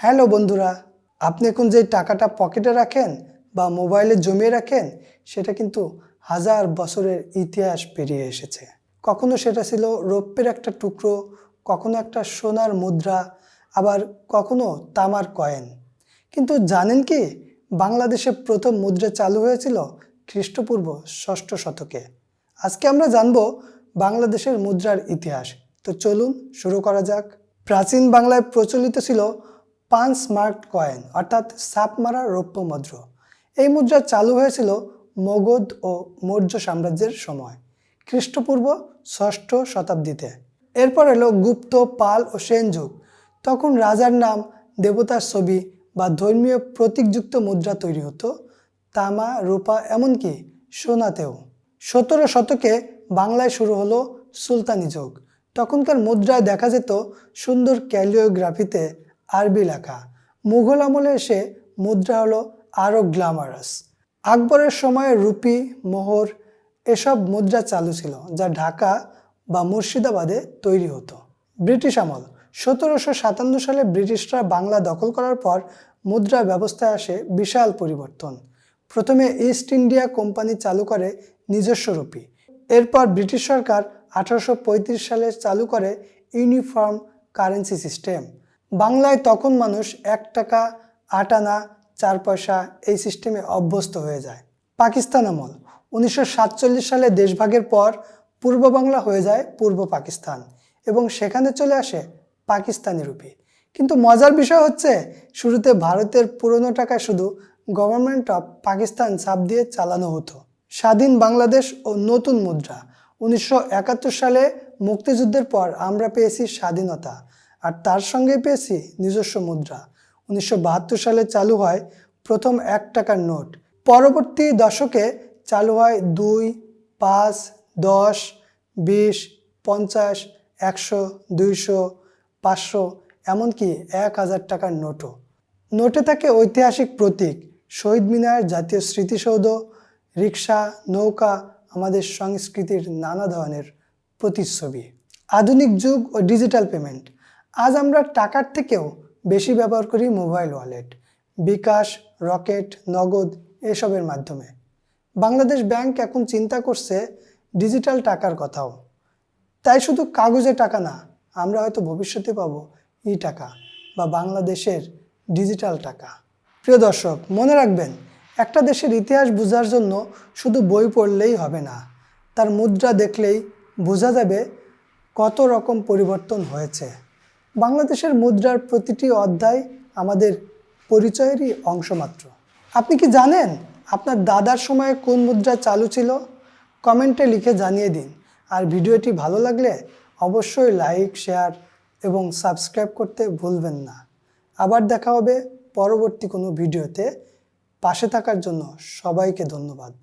Hello বন্ধুরা, আপনি এখন যে টাকাটা পকেটে রাখেন বা মোবাইলে জমিয়ে রাখেন, সেটা কিন্তু হাজার বছরের ইতিহাস পেরিয়ে এসেছে। কখনো সেটা ছিল রৌপ্যের একটা টুকরো, কখনো একটা সোনার মুদ্রা, আবার কখনো তামার কয়েন। কিন্তু জানেন কি, বাংলাদেশে প্রথম মুদ্রা চালু হয়েছিল খ্রিস্টপূর্ব ষষ্ঠ শতকে। আজকে আমরা জানব বাংলাদেশের মুদ্রার ইতিহাস। তো চলুন শুরু করা যাক। প্রাচীন বাংলায় প্রচলিত ছিল পাঁচ মার্ক কয়েন, অর্থাৎ সাপ মারা রৌপ্য মুদ্র এই মুদ্রা চালু হয়েছিল মগধ ও মৌর্য সাম্রাজ্যের সময়, খ্রিস্টপূর্ব ষষ্ঠ শতাব্দীতে। এরপর এলো গুপ্ত, পাল ও সেন যুগ। তখন রাজার নাম দেবতার ছবি বা ধর্মীয় প্রতীকযুক্ত মুদ্রা তৈরি হতো, তামা, রূপা, এমনকি সোনাতেও। সতেরো শতকে বাংলায় শুরু হলো সুলতানি যুগ। তখনকার মুদ্রায় দেখা যেত সুন্দর ক্যালিওগ্রাফিতে আরবি লেখা। মুঘল আমলে এসে মুদ্রা হলো আরও গ্ল্যামারাস। আকবরের সময় রুপি, মোহর এসব মুদ্রা চালু ছিল, যা ঢাকা বা মুর্শিদাবাদে তৈরি হতো। ব্রিটিশ আমল। সতেরোশো সাতান্ন সালে ব্রিটিশরা বাংলা দখল করার পর মুদ্রা ব্যবস্থায় আসে বিশাল পরিবর্তন। প্রথমে ইস্ট ইন্ডিয়া কোম্পানি চালু করে নিজস্ব রুপি। এরপর ব্রিটিশ সরকার আঠারোশো পঁয়ত্রিশ সালে চালু করে ইউনিফর্ম কারেন্সি সিস্টেম বাংলায় তখন মানুষ এক টাকা, আট আনা, চার পয়সা এই সিস্টেমে অভ্যস্ত হয়ে যায়। পাকিস্তান আমল। উনিশশো সাতচল্লিশ সালে দেশভাগের পর পূর্ব বাংলা হয়ে যায় পূর্ব পাকিস্তান এবং সেখানে চলে আসে পাকিস্তানি রুপি। কিন্তু মজার বিষয় হচ্ছে, শুরুতে ভারতের পুরনো টাকায় শুধু গভর্নমেন্ট অফ পাকিস্তান ছাপ দিয়ে চালানো হতো। স্বাধীন বাংলাদেশ ও নতুন মুদ্রা। উনিশশো একাত্তর সালে মুক্তিযুদ্ধের পর আমরা পেয়েছি স্বাধীনতা। আর তার সঙ্গে পেয়েছি নিজস্ব মুদ্রা। উনিশশো বাহাত্তর সালে চালু হয় প্রথম এক টাকার নোট। পরবর্তী দশকে চালু হয় দুই, পাঁচ, দশ, বিশ, পঞ্চাশ, একশো, দুইশো, পাঁচশো, এমনকি এক হাজার টাকার নোটও। নোটে থাকে ঐতিহাসিক প্রতীক, শহীদ মিনার, জাতীয় স্মৃতিসৌধ রিক্সা নৌকা, আমাদের সংস্কৃতির নানা ধরনের প্রতিচ্ছবি। আধুনিক যুগ ও ডিজিটাল পেমেন্ট আজ আমরা টাকার থেকেও বেশি ব্যবহার করি মোবাইল ওয়ালেট, বিকাশ, রকেট, নগদ এসবের মাধ্যমে। বাংলাদেশ ব্যাংক এখন চিন্তা করছে ডিজিটাল টাকার কথাও। তাই শুধু কাগজে টাকা না, আমরা হয়তো ভবিষ্যতে পাবো ই টাকা বা বাংলাদেশের ডিজিটাল টাকা। প্রিয় দর্শক, মনে রাখবেন, একটা দেশের ইতিহাস বোঝার জন্য শুধু বই পড়লেই হবে না, তার মুদ্রা দেখলেই বোঝা যাবে কত রকম পরিবর্তন হয়েছে। বাংলাদেশের মুদ্রার প্রতিটি অধ্যায় আমাদের পরিচয়েরই অংশমাত্র আপনি কি জানেন আপনার দাদার সময়ে কোন মুদ্রা চালু ছিল? কমেন্টে লিখে জানিয়ে দিন। আর ভিডিওটি ভালো লাগলে অবশ্যই লাইক, শেয়ার এবং সাবস্ক্রাইব করতে ভুলবেন না। আবার দেখা হবে পরবর্তী কোনো ভিডিওতে। পাশে থাকার জন্য সবাইকে ধন্যবাদ।